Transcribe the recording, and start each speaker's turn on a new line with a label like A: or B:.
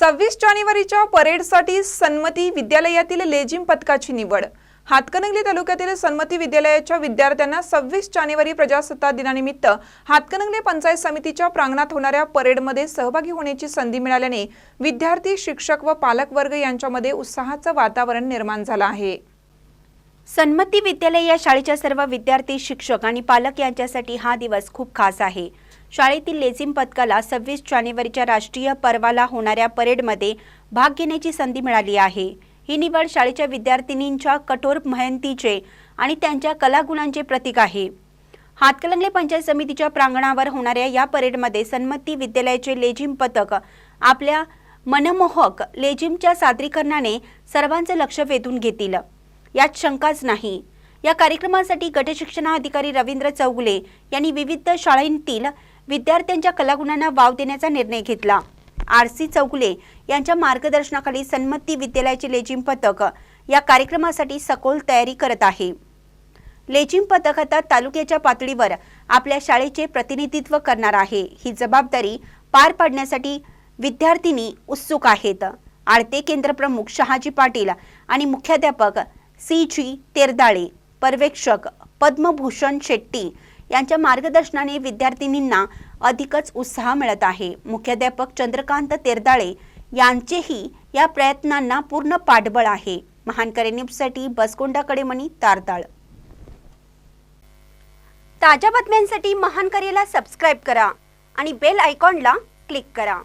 A: सव्वीस जानेवारीच्या परेडसाठी सन्मती विद्यालयातील लेझिम पथकाची निवड. हातकणंगले तालुक्यातील सन्मती विद्यालयाच्या विद्यार्थ्यांना सव्वीस जानेवारी प्रजासत्ताक दिनानिमित्त हातकणंगले पंचायत समितीच्या प्रांगणात होणाऱ्या परेडमध्ये सहभागी होण्याची संधी मिळाल्याने विद्यार्थी शिक्षक व पालकवर्ग यांच्यामध्ये उत्साहाचं वातावरण निर्माण झालं आहे.
B: सन्मती विद्यालय या शाळेच्या सर्व विद्यार्थी शिक्षक आणि पालक यांच्यासाठी हा दिवस खूप खास आहे. शाळेतील लेझिम पथकाला सव्वीस जानेवारीच्या राष्ट्रीय पर्वाला होणाऱ्या परेडमध्ये भाग घेण्याची संधी मिळाली आहे. ही निवड शाळेच्या विद्यार्थिनींच्या कठोर मेहनतीचे आणि त्यांच्या कलागुणांचे प्रतीक आहे. हातकलंगले पंचायत समितीच्या प्रांगणावर होणाऱ्या या परेडमध्ये सन्मती विद्यालयाचे लेझिम पथक आपल्या मनमोहक लेझिमच्या सादरीकरणाने सर्वांचे लक्ष वेधून घेतील. यात शंकाच नाही. या कार्यक्रमासाठी गटशिक्षणाधिकारी रवींद्र चौगुले यांनी विविध शाळेतील विद्यार्थ्यांच्या कलागुणांना वाव देण्याचा निर्णय घेतला. आर सी चौगुले यांच्या मार्गदर्शनाखाली सन्मती विद्यालयाचे लेझिम पथक या कार्यक्रमासाठी सखोल तयारी करत आहे. लेझिम पथक आता तालुक्याच्या पातळीवर आपल्या शाळेचे प्रतिनिधित्व करणार आहे. ही जबाबदारी पार पाडण्यासाठी विद्यार्थिनी उत्सुक आहेत. आडते केंद्र प्रमुख शहाजी पाटील आणि मुख्याध्यापक सी जी तेरदाळे पर्यवेक्षक पद्मभूषण शेट्टी यांच्या मार्गदर्शनाने विद्यार्थिनींना अधिकच उत्साह मिळत आहे. मुख्याध्यापक चंद्रकांत तेरदाळे यांचेही या प्रयत्नांना पूर्ण पाठबळ आहे. महानकरे न्यूजसाठी बसकोंडाकडे मणी तारताळ ताज्या बातम्यांसाठी महानकरेला सबस्क्राईब करा आणि बेल आयकॉनला क्लिक करा.